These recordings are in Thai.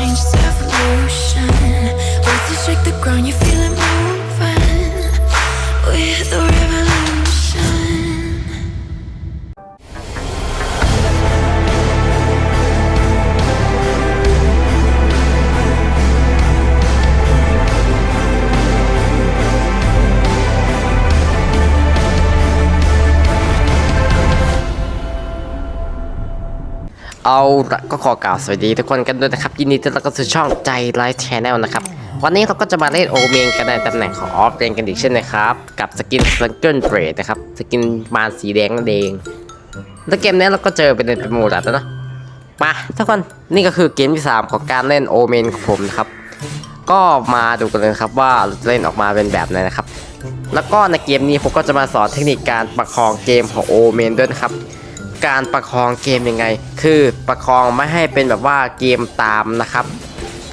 change, it's evolution. Breath to shake the ground, you feel เอาก็ขอกล่าวสวัสดีทุกคนกันด้วยนะครับ ยินดีต้อนรับเข้าสู่ช่องใจไลฟ์ชแนลนะครับ วันนี้เราก็จะมาเล่นโอเมนกันในตำแหน่งของออฟเรนกันอีกเช่นนะครับ กับสกินซังเกิลเบรดนะครับ สกินมารสีแดงนั่นเอง แล้วเกมนี้เราก็เจอเป็นเป็นโมดแล้วนะมาทุกคนนี่ก็คือเกมที่ 3 ของการเล่นโอเมนของผมนะครับ ก็มาดูกันเลยครับว่าเราจะเล่นออกมาเป็นแบบไหนนะครับ แล้วก็ในเกมนี้ผมก็จะมาสอนเทคนิคการประคองเกมของโอเมนด้วยนะครับ การประคองเกมยังไง คือประคองไม่ให้เป็นแบบว่าเกมตามนะครับ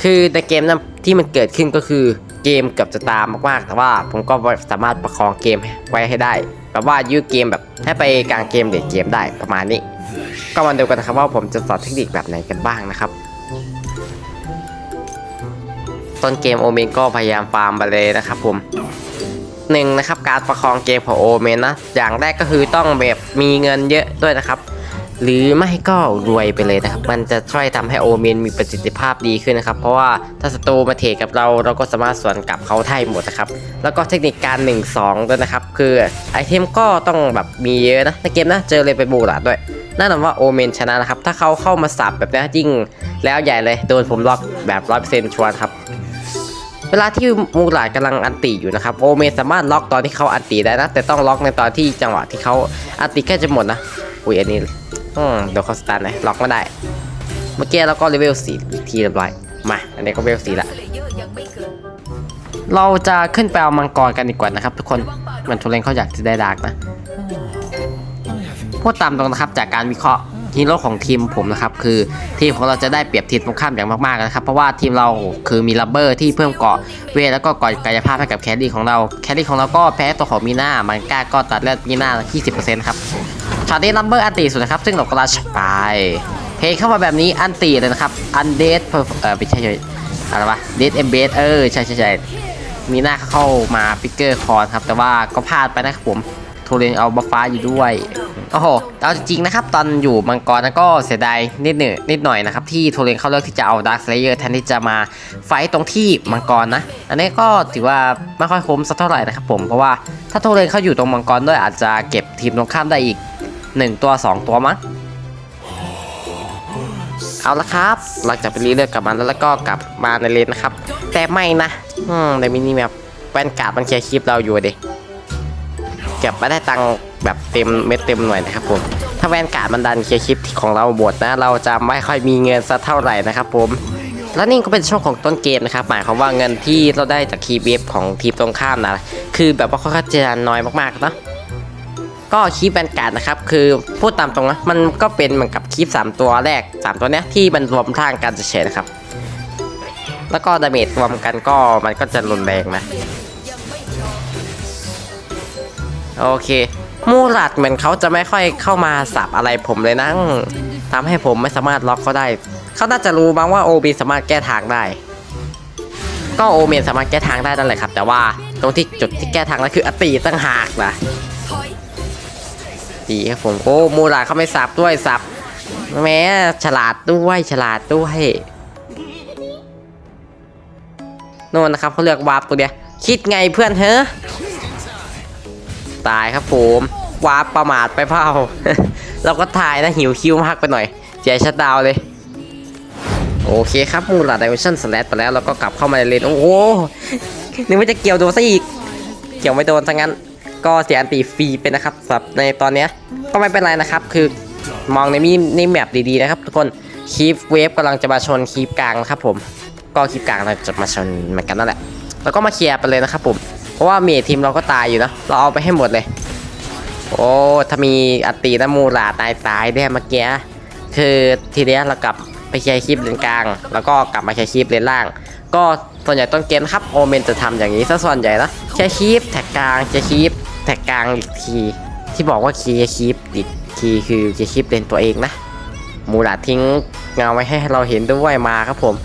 คือในเกมนั้นที่มันเกิดขึ้นก็คือเกมเกือบจะตามมากๆ แต่ว่าผมก็สามารถประคองเกมไว้ให้ได้แบบว่ายืดเกมแบบให้ไปกลางเกมเด็ดเกมได้ประมาณนี้ ก็มาดูกันนะครับว่าผมจะสอนเทคนิคแบบไหนกันบ้างนะครับต้นเกมโอเมนก็พยายามฟาร์มไปเลยนะครับผม หนึ่งนะครับการประคองเกมของโอเมนนะ อย่างแรกก็คือต้องแบบมีเงินเยอะด้วยนะครับ หรือไม่ก็รวยไปเลยนะครับ มันจะช่วยทำให้โอเมนมีประสิทธิภาพดีขึ้นนะครับ เพราะว่าถ้าศัตรูมาเทกับเราเราก็สามารถสวนกลับเขาได้หมดนะครับ แล้วก็เทคนิคการ1 2ด้วยนะครับ คือไอเทมก็ต้องแบบมีเยอะนะในเกมนะเจอเลยไปบูราดด้วยนั่นหมายว่าโอเมนชนะนะครับ ถ้าเขาเข้ามาสับแบบนี้ยิ่งแล้วใหญ่เลยโดนผมล็อกแบบร้อยเปอร์เซ็นต์ชวนครับ เวลาที่มูหลาดกำลังอันติอยู่นะครับโอเมสามารถล็อกตอนที่เขาอันติได้นะ แต่ต้องล็อกในตอนที่จังหวะที่เขาอันติแค่จะหมดนะอุ้ยอันนี้อืมเดี๋ยวเขาสตาร์ทนะล็อกไม่ได้ เมื่อกี้เราก็เลเวลสี่ทีเรียบร้อยมาอันนี้ก็เลเวลสี่ละเราจะขึ้นไปเอามังกรกันดีกว่านะครับ ทุกคนเหมันทุเรนเขาอยากจะได้ดาร์กนะพูดตามตรงนะครับจากการวิเคราะห์ ฮีโร่ของทีมผมนะครับคือทีมของเราจะได้เปรียบทีมตรงข้ามอย่างมากๆนะครับเพราะว่าทีมเราคือมีลับเบอร์ที่เพิ่มเกาะเวทแล้วก็ก่อกายภาพให้กับแคดดี้ของเราแคดดี้ของเราก็แพ้ตัวของมีนามันก้าก็ตัดเลือดมีนา20%ครับช็อตนี้ลับเบอร์อันตีสุดนะครับซึ่งเราก็ลัชไปเพลงเข้ามาแบบนี้อันตีเลยนะครับอันเดดเออไม่ใช่อะไรวะเดดเอมเบสเออใช่ใช่ใช่มีหน้าเข้ามาฟิกเกอร์คอนครับแต่ว่าก็พลาดไปนะครับผม โทเรนเอาบัฟฟ้าอยู่ด้วยโอ้โหเอาจริงๆนะครับ ตอนอยู่มังกรนั้นก็เสียดายนิดหนึ่งนิดหน่อยนะครับ ที่โทเรนเขาเลือกที่จะเอาดาร์คเลเยอร์แทนที่จะมาไฟต์ตรงที่มังกรนะ อันนี้ก็ถือว่าไม่ค่อยคุ้มสักเท่าไหร่นะครับผมเพราะว่าถ้าโทเรนเขาอยู่ตรงมังกรด้วยอาจจะเก็บทีมตรงข้ามได้อีก 1 ตัว 2 ตัวมั้งเอาละครับ หลังจากไปรีเลือกกลับมาแล้วแล้วก็กลับมาในเลนนะครับ แต่ไม่นะ อืมในมินิแมปแวนกาดมันเคลียร์คลิปเราอยู่เดิ เก็บมาได้ตังค์แบบเต็มเม็ดเต็มหน่วยนะครับผม ถ้าแวนการ์ดมันดันเคลียร์คลิปของเราบดนะ เราจะไม่ค่อยมีเงินสักเท่าไหร่นะครับผมและนี่ก็เป็นช่วงของต้นเกมนะครับหมายความว่าเงินที่เราได้จากคีย์เวฟของทีมตรงข้ามนะคือแบบว่าค่อนข้างจะน้อยมากๆนะก็คีย์แวนการ์ดนะครับคือพูดตามตรงนะมันก็เป็นเหมือนกับคีย์สามตัวแรกสามตัวเนี้ยที่มันรวมทางกันเฉยๆนะครับ แล้วก็ดาเมจรวมกันก็มันก็จะรุนแรงนะ โอเค มูรัดเหมือนเขาจะไม่ค่อยเข้ามาสับอะไรผมเลยนะอืมทำให้ผมไม่สามารถล็อกเขาได้ เขาน่าจะรู้บ้างว่าโอบีสามารถแก้ทางได้ ก็โอเมนสามารถแก้ทางได้นั่นแหละครับ แต่ว่าตรงที่จุดที่แก้ทางนั้นคืออติตั้งหากนะดีครับผมโอ้มูรัดเขาไม่สับด้วยสับแม้ฉลาดด้วยฉลาดด้วยโน่นนะครับเขาเลือกวาร์ปตัวเดียวคิดไงเพื่อนเฮ้อ ตายครับผมวาร์ปประมาทไปเปล่าเราก็ทายนะหิวคิวมากไปหน่อยเสียชัดดาวเลย โอเคครับมูลาดิเมชั่นสแลตไปแล้วเราก็กลับเข้ามาในเลนโอ้โหนึกว่าจะเกี่ยวโดนซะอีก เกี่ยวไม่โดนทั้งนั้น ก็เสียอันตีฟรีไปนะครับสำหรับในตอนเนี้ยก็ไม่เป็นไรนะครับ คือมองในมีในแมปดีๆนะครับ ทุกคนคีฟเวฟกำลังจะมาชนคีฟกลางนะครับผมก็คีฟกลางเราจะมาชนเหมือนกันนั่นแหละแล้วก็มาเคลียร์ไปเลยนะครับผม เพราะว่าเมททีมเราก็ตายอยู่นะเราเอาไปให้หมดเลย โอ้ถ้ามีอัตตีนะมูลาตายตายได้เมื่อกี้คือทีเนี้ยเรากลับไปเคลียร์คลิปเลนกลาง แล้วก็กลับมาเคลียร์คลิปเลนล่าง ก็ส่วนใหญ่ต้นเกมครับโอเมนจะทำอย่างนี้ซะส่วนใหญ่นะเคลียร์คลิปแท็กกลางเคลียร์คลิปแท็กกลางอีกทีที่บอกว่าเคลียร์คลิปอีกทีคือเคลียร์คลิปเลนตัวเองนะมูราทิ้งเงาไว้ให้เราเห็นด้วยมาครับผม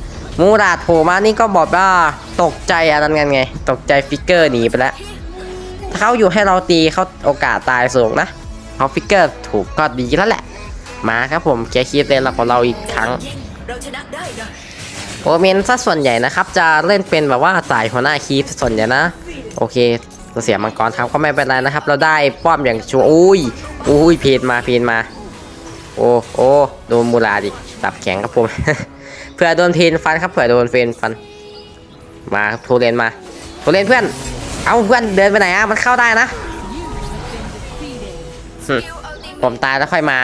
มูราดโผล่มานี่ก็บอกว่าตกใจอะไรกันไง ตกใจฟิกเกอร์หนีไปแล้วถ้าเขาอยู่ให้เราตีเขาโอกาสตายสูงนะเขาฟิกเกอร์ถูกก็ดีแล้วแหละ มาครับผมเคลียร์คีฟเลนเราของเราอีกครั้งโอเมนซะส่วนใหญ่นะครับ จะเล่นเป็นแบบว่าสายหัวหน้าคีฟส่วนใหญ่นะ โอเคเราเสียมังกรครับก็ไม่เป็นไรนะครับ เราได้ป้อมอย่างชัวร์อุ้ยอุ้ยเพนมาเพนมา โอ้โอ้โดนมูลาดิตับแข็งครับผม เผื่อโดนเพนฟันครับเผื่อโดนเพนฟัน มาครับทูเรนมาทูเรนเพื่อน เอาเพื่อนเดินไปไหนอะมันเข้าได้นะผมตายแล้วค่อยมา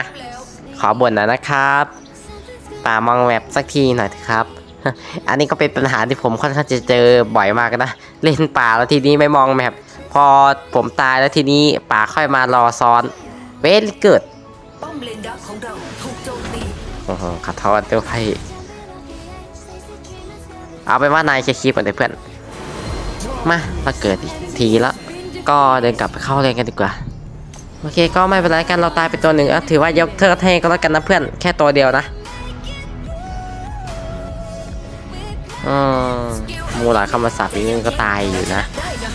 ขอบ่นหน่อยนะครับป่ามองแมปสักทีหน่อยครับ อันนี้ก็เป็นปัญหาที่ผมค่อนข้างจะเจอบ่อยมากนะ เล่นป่าแล้วทีนี้ไม่มองแมปพอผมตายแล้วทีนี้ป่าค่อยมารอซ้อน เวลเกิดขอโจมตีโอ้โหขอโทษด้วย เอาไปนว่านายเคลียร์คลิปก่อนเถอะเพื่อน มาเราเกิดอีกทีแล้ว ก็เดินกลับไปเข้าเรียนกันดีกว่า โอเคก็ไม่เป็นไรกันเราตายไปตัวหนึ่งอะถือว่ายกเทิดให้ก็แล้วกันนะเพื่อนแค่ตัวเดียวนะอืมมูหลาเข้ามาสับอีกนึงก็ตายอยู่นะ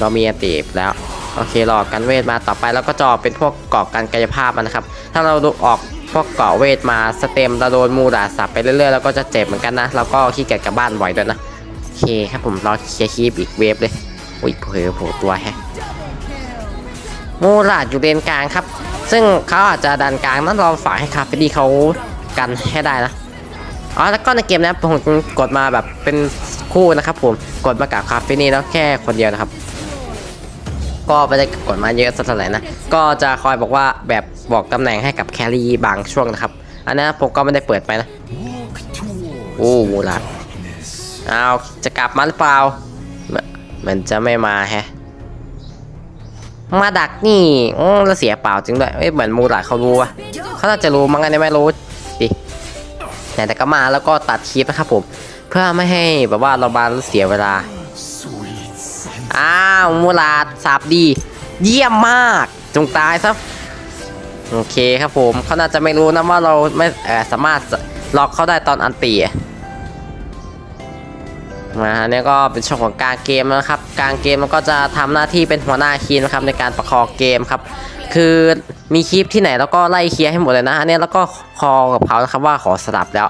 เรามีอติบแล้วโอเคหลอกกันเวทมาต่อไปแล้วก็จอเป็นพวกเกาะการกายภาพมันนะครับ ถ้าเราดูออกพวกเกาะเวทมาสเต็มเราโดนมูหลาสับไปเรื่อยๆแล้วก็จะเจ็บเหมือนกันนะ แล้วก็ขี้เกียจกลับบ้านบ่อยด้วยนะ เคครับผมรอเคลียร์คีบอีกเวฟเลยอุ้ยเผลอโผล่ตัวแฮะมูหลาดอยู่เลนกลางครับ ซึ่งเขาอาจจะดันกลางนั้นเราฝากให้คาเฟดีเขากันให้ได้นะอ๋อแล้วก็ในเกมนะผมกดมาแบบเป็นคู่นะครับผมกดมากับคาเฟนี่แล้วแค่คนเดียวนะครับ ก็ไม่ได้กดมาเยอะสักเท่าไหร่นะก็จะคอยบอกว่าแบบบอกตำแหน่งให้กับแครี่บางช่วงนะครับ อันนี้ผมก็ไม่ได้เปิดไปนะ โอ้มูลาด เอาจะกลับมาหรือเปล่าม,มันจะไม่มาแฮะ มาดักนี่แล้วเสียเปล่าจริงด้วยเอ้ยเหมือนมูลาดเขารู้วะเขาน่าจะรู้มั้งอันนี้ไม่รู้ดิแต่ก็มาแล้วก็ตัดคลิปนะครับผม เพื่อไม่ให้แบบว่าเราบานเสียเวลา อ้าวมูลาดสับดี เยี่ยมมาก จงตายซะโอเคครับผมเขาน่าจะไม่รู้นะว่าเราไม่สามารถล็อกเขาได้ตอนอันตีอะ มาอันนี้ก็เป็นช่วงของกลางเกมนะครับกลางเกมมันก็จะทำหน้าที่เป็นหัวหน้าคีมนะครับในการประคองเกมครับ คือมีคลิปที่ไหนแล้วก็ไล่เคลียร์ให้หมดเลยนะอันนี้แล้วก็คอกับเขานะครับว่าขอสลับแล้ว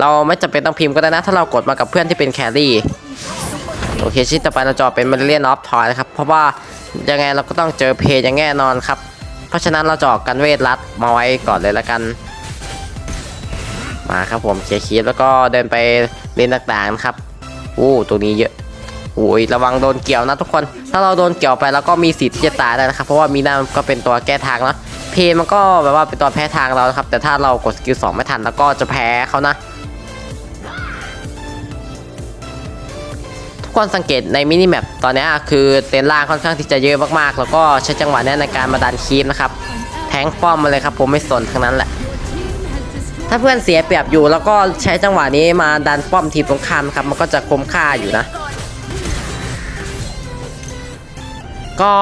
เราไม่จำเป็นต้องพิมพ์ก็ได้นะ ถ้าเรากดมากับเพื่อนที่เป็นแครี่โอเคชิ้นต่อไปเราจะอเป็นมาเรียนออฟทอยนะครับ เพราะว่ายังไงเราก็ต้องเจอเพย์อย่างแน่นอนครับ เพราะฉะนั้นเราจอกกันเวทรัดมาไว้ก่อนเลยละกัน มาครับผมเคลียร์คีบแล้วก็เดินไปเล่นต่างๆนะครับ โอ้ตัวนี้เยอะโอ้ยระวังโดนเกี่ยวนะทุกคน ถ้าเราโดนเกี่ยวไปแล้วก็มีสิทธิ์ที่จะตายได้นะครับ เพราะว่ามีหน้ามันก็เป็นตัวแก้ทางนะเพมันก็แบบว่าเป็นตัวแพ้ทางเรานะครับ แต่ถ้าเรากดสกิลสองไม่ทันแล้วก็จะแพ้เขานะ ทุกคนสังเกตในมินิแมปตอนนี้คือเต็นล่างค่อนข้างที่จะเยอะมากๆ แล้วก็ใช้จังหวะนี้ในการมาดันคีปนะครับ แทงป้อมมาเลยครับผมไม่สนทั้งนั้นแหละาเพื่อนเสียเปรียบอยู่ แล้วก็ใช้จังหวะนี้มาดันป้อมทีมตรงข้ามครับ มันก็จะคุ้มค่าอยู่นะ ก็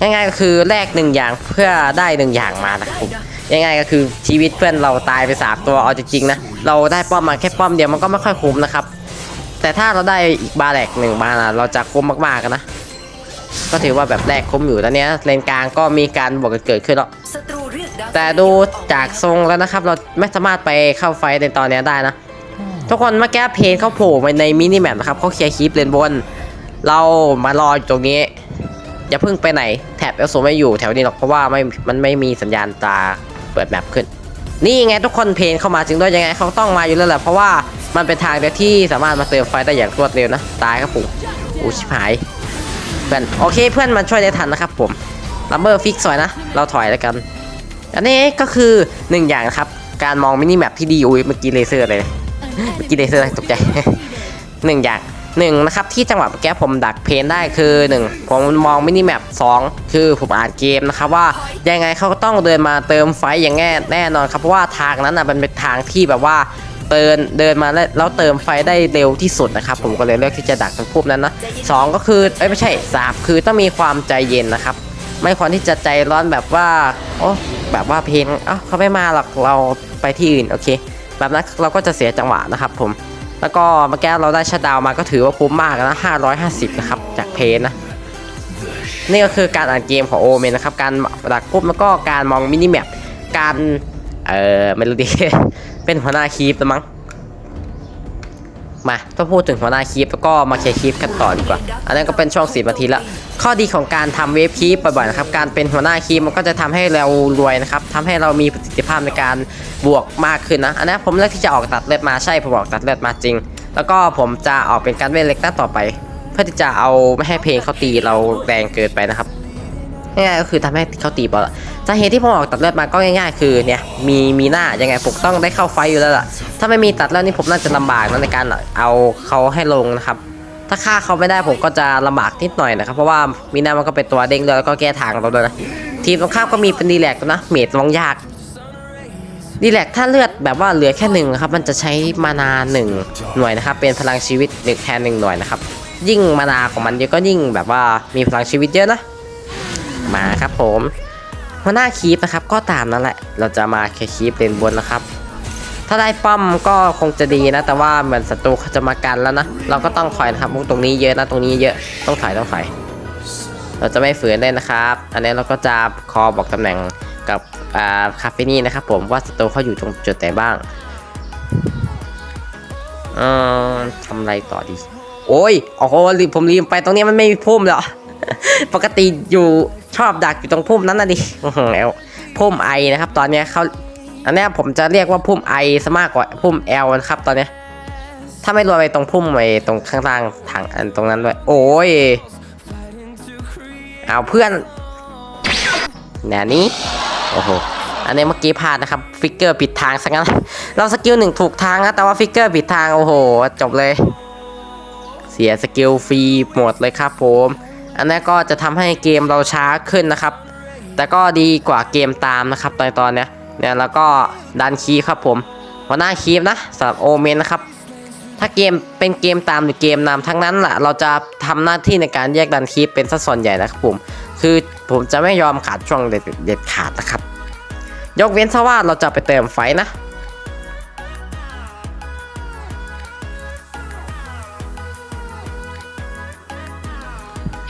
ง่ายๆก็คือแลกหนึ่งอย่างเพื่อได้หนึ่งอย่างมานะครับง่ายๆก็คือชีวิตเพื่อนเราตายไปสามตัวเอาจริงๆนะเราได้ป้อมมาแค่ป้อมเดียวมันก็ไม่ค่อยคุ้มนะครับ แต่ถ้าเราได้อีกบาแหลกหนึ่งบานะเราจะคุ้มมากๆกันนะก็ถือว่าแบบแรกคุ้มอยู่ตอนนี้เลนกลางก็มีการบวกกันเกิดขึ้นแล้ว แต่ดูจากทรงแล้วนะครับ เราไม่สามารถไปเข้าไฟในตอนนี้ได้นะ ทุกคนเมื่อกี้เพนเขาโผล่มาในมินิแมปนะครับเขาเคลียร์คลิปเลนบน เรามารออยู่ตรงนี้ อย่าเพิ่งไปไหนแถบเอลโซไม่อยู่แถวนี้หรอกเพราะว่าไม่มันไม่มีสัญญาณตาเปิดแมปขึ้น นี่ไงทุกคนเพนเข้ามาจริงด้วยยังไงเขาต้องมาอยู่แล้วแหละเพราะว่ามันเป็นทางเดียวที่สามารถมาเติมไฟได้อย่างรวดเร็วนะ ตายครับผมอู้ชิบหายเพื่อนโอเคเพื่อนมันช่วยได้ทันนะครับผมลัมเบอร์ฟิกสวยนะ เราถอยแล้วกัน อันนี้ก็คือหนึ่งอย่างนะครับ การมองมินิแมปที่ดีอุ้ยเมื่อกี้เลเซอร์เลยเมื่อกี้เลเซอร์ตกใจหนึ่งอย่างหนึ่งนะครับที่จังหวะเมื่อกี้ผมดักเพนได้คือหนึ่งผมมองมินิแมปสองคือผมอ่านเกมนะครับว่ายังไงเขาก็ต้องเดินมาเติมไฟอย่างแน่แน่นอนครับเพราะว่าทางนั้นอะมันเป็นทางที่แบบว่าเดินเดินมาแล้วเติมไฟได้เร็วที่สุดนะครับผมก็เลยเลือกที่จะดักตรงพุ่มนั้นนะสองก็คือเอ้ยไม่ใช่สามคือต้องมีความใจเย็นนะครับ ไม่ควรที่จะใจร้อนแบบว่าโอ้ แบบว่าเพลงเอ้าเขาไม่มาหรอกเราไปที่อื่นโอเค แบบนั้นเราก็จะเสียจังหวะนะครับผม แล้วก็เมื่อกี้เราได้ชัดดาวมาก็ถือว่าคุ้มมากนะ550 นะครับ จากเพนนะนี่ก็คือการอ่านเกมของโอเมนนะครับ การดักปุ๊บแล้วก็การมองมินิแมปการ เอ่อไม่รู้ดิเป็นหัวหน้าคีปละมั้ง มาต้องพูดถึงหัวหน้าคีปแล้วก็มาเคลียร์คีปกันต่อดีกว่า อันนั้นก็เป็นช่วงสิบนาทีละข้อดีของการทำเวฟคีปบ่อยๆนะครับการเป็นหัวหน้าคีปมันก็จะทำให้เรารวยนะครับทำให้เรามีประสิทธิภาพในการบวกมากขึ้นนะอันนี้ผมเลือกที่จะออกตัดเลือดมาใช่ผมออกตัดเลือดมาจริง แล้วก็ผมจะออกเป็นการเวทเล็กหน้าต่อไป เพื่อที่จะเอาไม่ให้เพลงเขาตีเราแรงเกินไปนะครับ ง่ายๆก็คือทำให้เขาตีบอลสาเหตุที่ผมออกตัดเลือดมาก็ง่าย ๆ คือเนี่ยมีมีหน้ายังไงผมต้องได้เข้าไฟอยู่แล้วล่ะถ้าไม่มีตัดเลือดนี่ผมน่าจะลำบากนะในการเอาเขาให้ลงนะครับ ถ้าฆ่าเขาไม่ได้ผมก็จะลำบากนิดหน่อยนะครับ เพราะว่ามีหน้ามันก็เป็นตัวเด้งด้วยแล้วก็แก้ทางเราด้วยนะทีมตรงข้ามก็มีเป็นดีแลกนะเมดลองยากดีแลกถ้าเลือดแบบว่าเหลือแค่หนึ่งครับมันจะใช้มานาหนึ่งหน่วยนะครับ เป็นพลังชีวิตหนึ่งแทนหนึ่งหน่วยนะครับ ยิ่งมานาของมันเยอะก็ยิ่งแบบว่ามีพลังชีวิตเยอะนะ มาครับผมหัวหน้าคีปนะครับก็ตามนั่นแหละ เราจะมาแค่คีปเลนบนนะครับ ถ้าได้ป้อมก็คงจะดีนะ แต่ว่าเหมือนศัตรูเขาจะมากันแล้วนะ เราก็ต้องถอยนะครับตรงนี้เยอะนะตรงนี้เยอะต้องถอยต้องถอย เราจะไม่ฝืนเลยนะครับ อันนี้เราก็จะคอบอกตำแหน่งกับคาเฟนี่นะครับผมว่าศัตรูเขาอยู่ตรงจุดไหนบ้างเออทำไรต่อดี โอ้ยโอ้โหผมลืมไปตรงนี้มันไม่มีพุ่มแล้วปกติอยู่ อบดักอยู่ตรงพุ่มนั้นนะดิแล้วพุ่มไอนะครับ ตอนนี้เขาอันนี้ผมจะเรียกว่าพุ่มไอซะมากกว่าพุ่มแอลนะครับ ตอนนี้ถ้าไม่รวมไปตรงพุ่มไอตรงข้างล่างทางอันตรงนั้นด้วยโอ้ยเอาเพื่อนแหนนี้โอ้โหอันนี้เมื่อกี้พลาดนะครับฟิกเกอร์ผิดทางซะงั้นเราสกิลหนึ่งถูกทางนะแต่ว่าฟิกเกอร์ผิดทางโอ้โหจบเลย เสียสกิลฟรีหมดเลยครับผม อันนั้ก็จะทำให้เกมเราช้าขึ้นนะครับ แต่ก็ดีกว่าเกมตามนะครับตอนตอนเนี้ยเนี่ยแล้วก็ดันคีครับผมหัวหน้าคีย์นะสำหรับโอเมนนะครับ ถ้าเกมเป็นเกมตามหรือเกมนำทั้งนั้นแหละเราจะทำหน้าที่ในการแยกดันคีย์เป็นสัดส่วนใหญ่นะครับผมคือผมจะไม่ยอมขาดช่วงเด็ดเด็ดขาดนะครับ ยกเว้นซะว่าเราจะไปเติมไฟนะ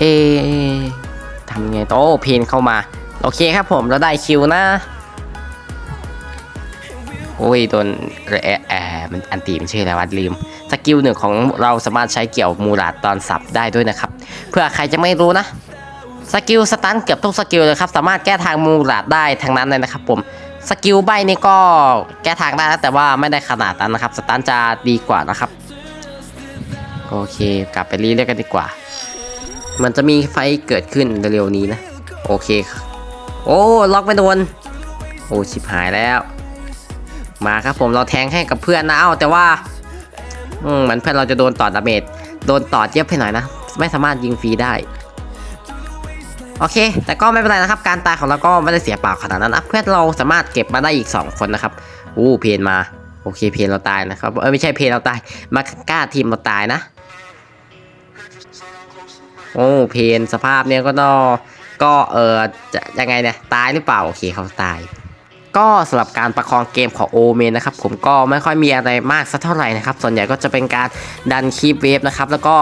เอทำยังไงต่อโอ้เพนเข้ามา โอเคครับผมเราได้คิวนะ โอ้ยโดนแอะแอะมันอันตีมันชื่ออะไรวะลืม สกิลหนึ่งของเราสามารถใช้เกี่ยวมูลาดตอนสับได้ด้วยนะครับ เพื่อใครจะไม่รู้นะ สกิลสตันเกือบทุกสกิลเลยครับ สามารถแก้ทางมูลาดได้ทั้งนั้นเลยนะครับผมสกิลใบนี่ก็แก้ทางได้นะแต่ว่าไม่ได้ขนาดนั้นนะครับ สตันจะดีกว่านะครับ โอเค กลับไปรีเรียกกันดีกว่า มันจะมีไฟเกิดขึ้นเร็วๆนี้นะ โอเคครับโอ้ ล็อกไม่โดน โอ้ ชิบหายแล้ว มาครับผมเราแทงให้กับเพื่อนนะ เอ้า แต่ว่า อืมเหมือนเพื่อนเราจะโดนต่อดาเมจ โดนต่อเย็บไปหน่อยนะ ไม่สามารถยิงฟรีได้ โอเค แต่ก็ไม่เป็นไรนะครับ การตายของเราก็ไม่ได้เสียเปล่าขนาดนั้นนะเพื่อนเราสามารถเก็บมาได้อีก 2 คนนะครับ อู้ เพนมา โอเค เพนเราตายนะครับ เออไม่ใช่เพนเราตาย มาก้าทีมเราตายนะ โอ้เพนสภาพเนี้ยก็ต้องก็เออจะยังไงเนี่ยตายหรือเปล่า โอเคเขาตาย ก็สำหรับการประคองเกมของโอเมนนะครับผมก็ไม่ค่อยมีอะไรมากสักเท่าไหร่นะครับ ส่วนใหญ่ก็จะเป็นการดันคีปเวฟนะครับ แล้วก็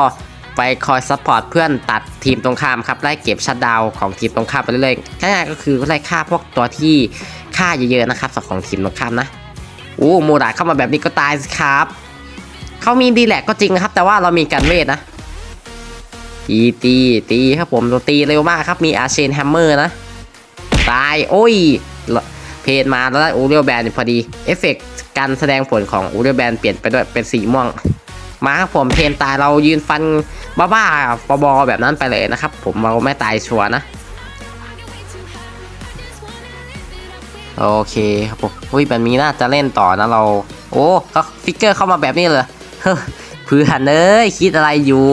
ไปคอยซัพพอร์ตเพื่อนตัดทีมตรงข้ามครับไล่เก็บชัดดาวของทีมตรงข้ามไปเรื่อยๆง่ายๆก็คือไล่ฆ่าพวกตัวที่ฆ่าเยอะๆนะครับสำหรับของทีมตรงข้ามนะอู้มูดาเข้ามาแบบนี้ก็ตายสิครับเขามีดีแลกก็จริงนะครับ แต่ว่าเรามีกันเวทนะ ตีตีตีครับผมตีเร็วมากครับมีอาเชนแฮมเมอร์นะ ตาย โอ้ย เพจมาแล้วได้อูเรียลแบนพอดี เอฟเฟกการแสดงผลของอูเรียลแบนเปลี่ยนไปด้วยเป็นสีม่วง มาครับผมเพนตายเรายืนฟันบ้าๆบอๆแบบนั้นไปเลยนะครับ ผมเราไม่ตายชัวนะโอเคครับผมอุ้ยแบบนี้น่าจะเล่นต่อนะเรา โอ้ก็ฟิกเกอร์เข้ามาแบบนี้เลยเฮ้เพื่อนเอ้ยคิดอะไรอยู่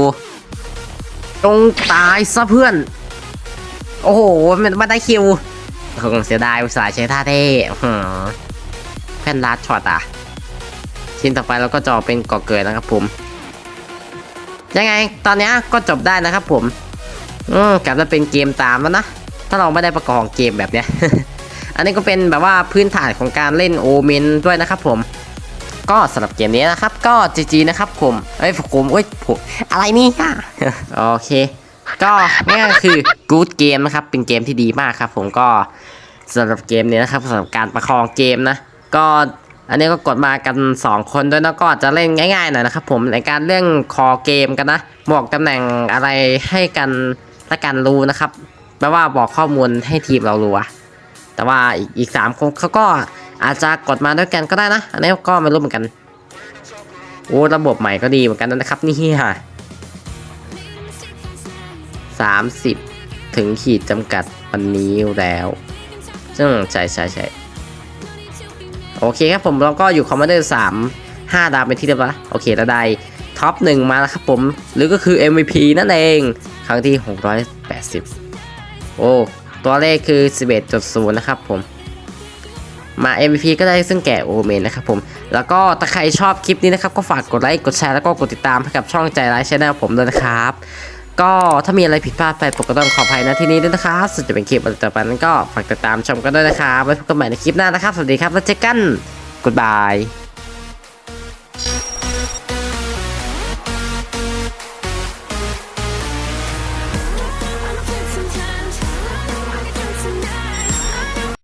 จงตายซะเพื่อน โอ้โห มันมาได้คิวคงเสียดายอุตส่าห์ใช้ท่าเท่อื้อหือแพนลัดช็อตอะ ชิ้นต่อไปเราก็จะออกเป็นก่อเกิดนะครับผม ยังไง ตอนนี้ก็จบได้นะครับผม อืมกลับจะเป็นเกมตามแล้วนะ ถ้าเราไม่ได้ประกอบเกมแบบเนี้ย อันนี้ก็เป็นแบบว่าพื้นฐานของการเล่นโอเมนด้วยนะครับผม ก็สำหรับเกมนี้นะครับ ก็จีจีนะครับผมเอ้ยผมเอ้ยผมอะไรนี่ค่ะโอเค ก็ง่คือ good game นะครับ เป็นเกมที่ดีมากครับ ผมก็สำหรับเกมนี้นะครับสำหรับการประคองเกมนะ ก็อันนี้ก็กดมากัน 2 คนด้วยนะก็จะเล่นง่ายๆหน่อยนะครับผมในการเรื่องคอเกมกันนะบอกตำแหน่งอะไรให้กันและกันรู้นะครับแปลว่าบอกข้อมูลให้ทีมเรารู้อะแต่ว่าอีกอีกสามคนเขาก็ อาจจะกดมาด้วยกันก็ได้นะ อันนี้ก็ไม่รู้เหมือนกัน โอ้ระบบใหม่ก็ดีเหมือนกันนะครับนี่ฮะสามสิบถึงขีดจำกัดวันนี้แล้วซึ่งใช่ใช่ใช่โอเคครับผมเราก็อยู่คอมมานเดอร์สามห้าดาวเป็นที่เรียบร้อยโอเคแล้วได้ท็อปหนึ่งมาแล้วครับผม หรือก็คือ MVP นั่นเอง ครั้งที่ 680 โอ้ ตัวเลขคือ 11.0 นะครับผม มา MVP ก็ได้ซึ่งแก่โอเมนนะครับผม แล้วก็ถ้าใครชอบคลิปนี้นะครับ ก็ฝากกดไลค์ กดแชร์ แล้วก็กดติดตามให้กับช่องใจร้ายชแนลผมด้วยนะครับ ก็ถ้ามีอะไรผิดพลาดไปผมก็ต้องขออภัยนะที่นี้ด้วยนะครับสุดจะเป็นคลิปต่อไปนั้นก็ฝากติดตามชมกันด้วยนะครับไว้พบกันใหม่ในคลิปหน้านะครับ สวัสดีครับแล้วเจอกัน Goodbye